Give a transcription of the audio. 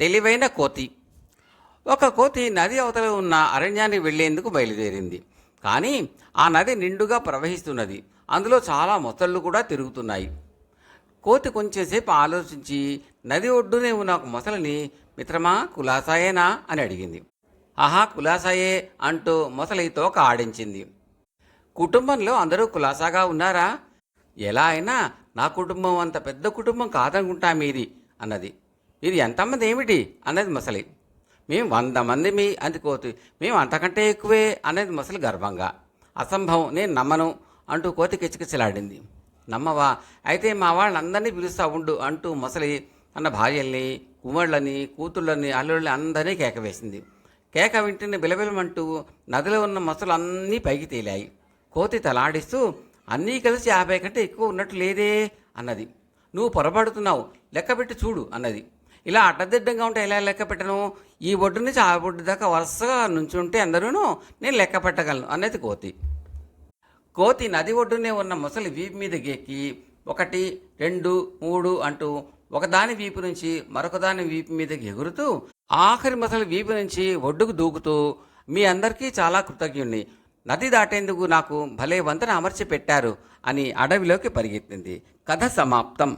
తెలివైన కోతి. ఒక కోతి నది అవతల ఉన్న అరణ్యానికి వెళ్ళేందుకు బయలుదేరింది. కానీ ఆ నది నిండుగా ప్రవహిస్తున్నది. అందులో చాలా మొసళ్ళు కూడా తిరుగుతున్నాయి. కోతి కొంచెంసేపు ఆలోచించి నది ఒడ్డునే ఉన్న ఒక మొసలిని మిత్రమా కులాసాయేనా? అని అడిగింది. ఆహా కులాసాయే అంటూ మొసలి తోక ఆడించింది కుటుంబంలో అందరూ కులాసాగా ఉన్నారా? ఎలా అయినా నా కుటుంబం అంత పెద్ద కుటుంబం కాదనుకుంటా మీది అన్నది. ఇది ఎంతమంది ఏమిటి అన్నది ముసలి. మేము వంద మంది మీ అందుకోతి మేము అంతకంటే ఎక్కువే అన్నది ముసలి గర్వంగా. అసంభవం నేను నమ్మను అంటూ కోతి కిచకిచలాడింది. నమ్మవా అయితే మా వాళ్ళందరినీ పిలుస్తా ఉండు అంటూ ముసలి తన భార్యల్ని కుమారులని కూతుళ్ళని అల్లుళ్ళని అందరినీ కేక వేసింది. కేక వింటిని బిలబిలమంటూ నదిలో ఉన్న మొసలు అన్నీ పైకి తేలాయి. కోతి తలాడిస్తూ అన్నీ కలిసి యాభై కంటే ఎక్కువ ఉన్నట్టు లేదే అన్నది. నువ్వు పొరపడుతున్నావు లెక్కపెట్టి చూడు అన్నది. ఇలా అడ్డదిడ్డంగా ఉంటే ఎలా లెక్క పెట్టను? ఈ ఒడ్డు నుంచి ఆ ఒడ్డు దాకా వరుసగా నుంచుంటే అందరూను నేను లెక్క పెట్టగలను అనేది కోతి. కోతి నది ఒడ్డునే ఉన్న ముసలి వీపు మీద గెక్కి ఒకటి రెండు మూడు అంటూ ఒకదాని వీపు నుంచి మరొకదాని వీపు మీదకి ఎగురుతూ ఆఖరి ముసలి వీపు నుంచి ఒడ్డుకు దూకుతూ మీ అందరికీ చాలా కృతజ్ఞుణ్ణి. నది దాటేందుకు నాకు భలే వంతన అమర్చి పెట్టారు అని అడవిలోకి పరిగెత్తింది. కథ సమాప్తం.